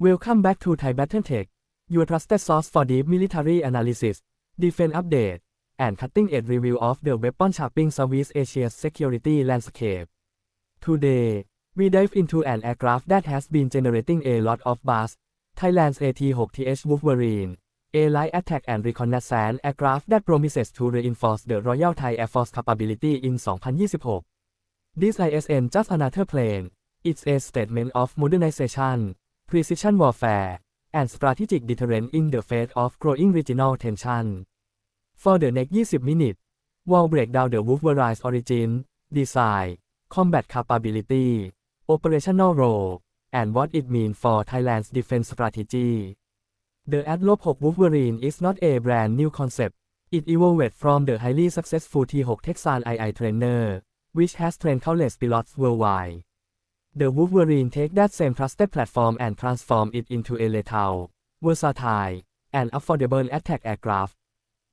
Welcome back to Thai Battletech, your trusted source for deep military analysis, defense update, and cutting-edge review of the weapon shaping Southeast Asia's security landscape. Today, we dive into an aircraft that has been generating a lot of buzz, Thailand's AT-6TH Wolverine, a light attack and reconnaissance aircraft that promises to reinforce the Royal Thai Air Force capability in 2026. This isn't just another plane, it's a statement of modernization, precision warfare, and strategic deterrent in the face of growing regional tension. For the next 20 minutes, we'll break down the Wolverine's origin, design, combat capability, operational role, and what it means for Thailand's defense strategy. The At-6 Wolverine is not a brand new concept. It evolved from the highly successful T6 Texan II trainer, which has trained countless pilots worldwide. The Wolverine take that same trusted platform and transform it into a lethal, versatile, and affordable attack aircraft.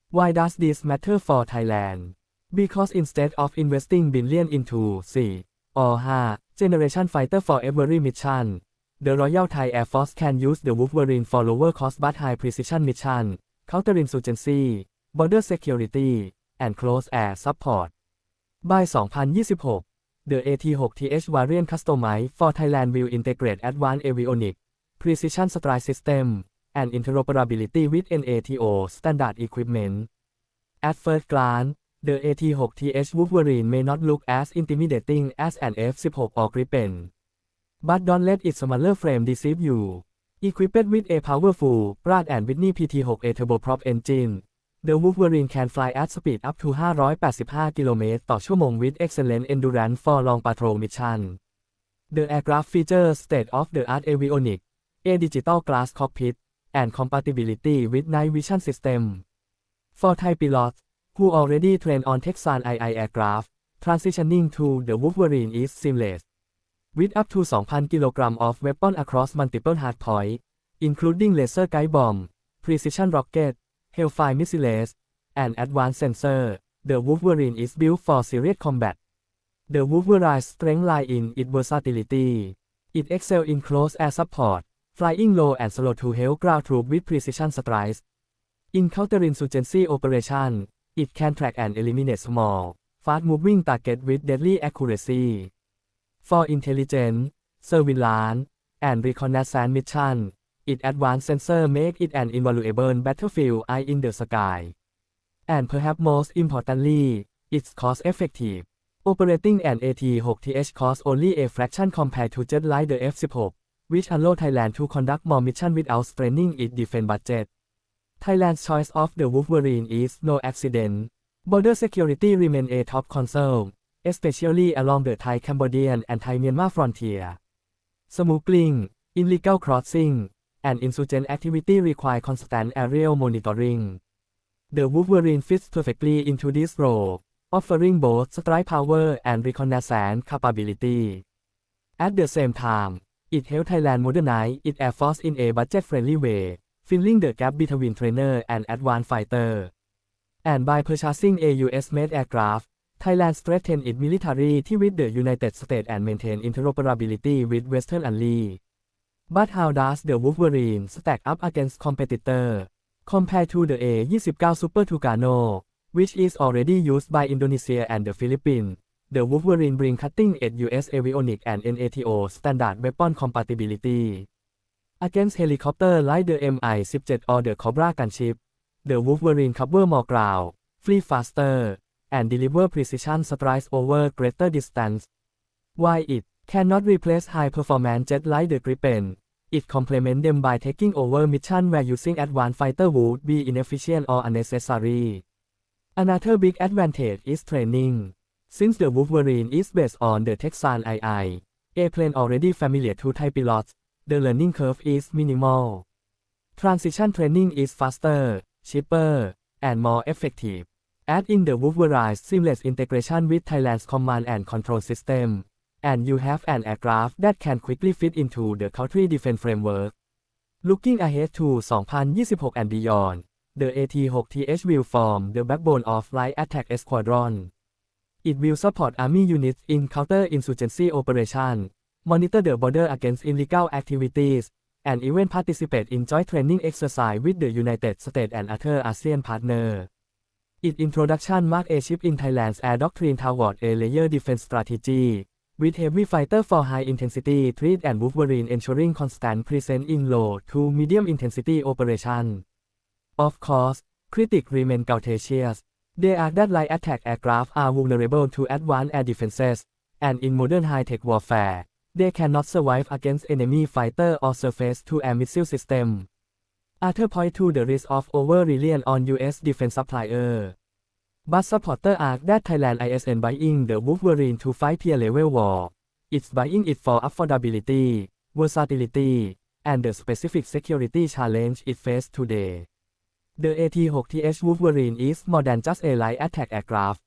Why does this matter for Thailand? Because instead of investing billion into 4 or 5 generation fighter for every mission, the Royal Thai Air Force can use the Wolverine for lower cost but high precision mission, counterinsurgency, border security, and close air support. By 2026, the AT-6TH variant customized for Thailand will integrate advanced avionics, precision strike system, and interoperability with NATO standard equipment. At first glance, the AT-6TH Wolverine may not look as intimidating as an F-16 or Gripen. But don't let its smaller frame deceive you. Equipped with a powerful Pratt & Whitney PT-6A turboprop engine, the Wolverine can fly at speed up to 585 km ต่อชั่วโมง with excellent endurance for long patrol mission. The aircraft features state-of-the-art avionics, a digital glass cockpit, and compatibility with night vision system. For Thai pilots, who already train on Texan II aircraft, transitioning to the Wolverine is seamless. With up to 2,000 kg of weapon across multiple hardpoints, including laser guide bomb, precision rocket, Hellfire missiles, and advanced sensor, the Wolverine is built for serious combat. The Wolverine's strength lies in its versatility. It excels in close air support, flying low and slow to help ground troops with precision strikes. In counterinsurgency operation, it can track and eliminate small, fast-moving targets with deadly accuracy. For intelligence, surveillance, and reconnaissance mission, its advanced sensor make it an invaluable battlefield eye in the sky. And perhaps most importantly, it's cost-effective. Operating an AT-6TH costs only a fraction compared to jet like the F-16, which allow Thailand to conduct more missions without straining its defense budget. Thailand's choice of the Wolverine is no accident. Border security remains a top concern, especially along the Thai-Cambodian and Thai-Myanmar frontier. Smuggling, illegal crossing, and insurgent activity require constant aerial monitoring. The Wolverine fits perfectly into this role, offering both strike power and reconnaissance capability. At the same time, it helps Thailand modernize its air force in a budget-friendly way, filling the gap between trainer and advanced fighter. And by purchasing a US-made aircraft, Thailand strengthens its military with the United States and maintain interoperability with Western ally. But how does the Wolverine stack up against competitor? Compared to the A-29 Super Tucano, which is already used by Indonesia and the Philippines, the Wolverine brings cutting-edge US avionics and NATO standard weapon compatibility. Against helicopters like the Mi-17 or the Cobra gunship, the Wolverine cover more ground, flee faster, and deliver precision strikes over greater distance. Why it cannot replace high-performance jets like the Gripen. It complements them by taking over mission where using advanced fighter would be inefficient or unnecessary. Another big advantage is training. Since the Wolverine is based on the Texan II, a plane already familiar to Thai pilots, the learning curve is minimal. Transition training is faster, cheaper, and more effective. Add in the Wolverine's seamless integration with Thailand's command and control system, and you have an aircraft that can quickly fit into the country defense framework. Looking ahead to 2026 and beyond, the AT-6TH will form the backbone of Light Attack Squadron. It will support Army units in counter-insurgency operations, monitor the border against illegal activities, and even participate in joint training exercise with the United States and other ASEAN partners. Its introduction marked a shift in Thailand's air doctrine toward a layer defense strategy, with heavy fighter for high-intensity threat and Wolverine ensuring constant presence in low to medium-intensity operation. Of course, critics remain cautious. They are that light attack aircraft are vulnerable to advanced air defenses, and in modern high-tech warfare, they cannot survive against enemy fighter or surface-to-air missile system. Arthur point to the risk of over-reliance on U.S. defense supplier. But supporters argue that Thailand ISN buying the Wolverine to fight peer-level war. It's buying it for affordability, versatility, and the specific security challenge it faces today. The AT-6TH Wolverine is more than just a light attack aircraft.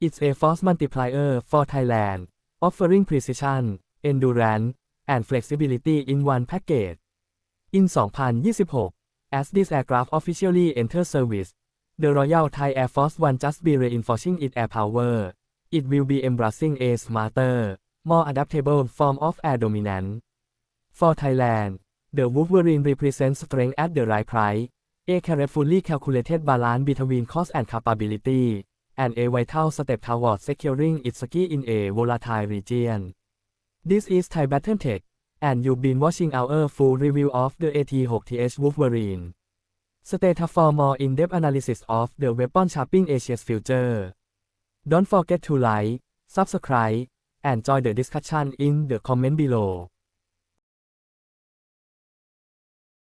It's a force multiplier for Thailand, offering precision, endurance, and flexibility in one package. In 2026, as this aircraft officially enters service, the Royal Thai Air Force One just be reinforcing its air power. It will be embracing a smarter, more adaptable form of air dominance. For Thailand, the Wolverine represents strength at the right price, a carefully calculated balance between cost and capability, and a vital step toward securing its ski in a volatile region. This is Thai Battle Tech, and you've been watching our full review of the AT-6TH Wolverine. Tuned for more in-depth analysis of the weapon shaping Asia's future. Don't forget to like, subscribe, and join the discussion in the comment below.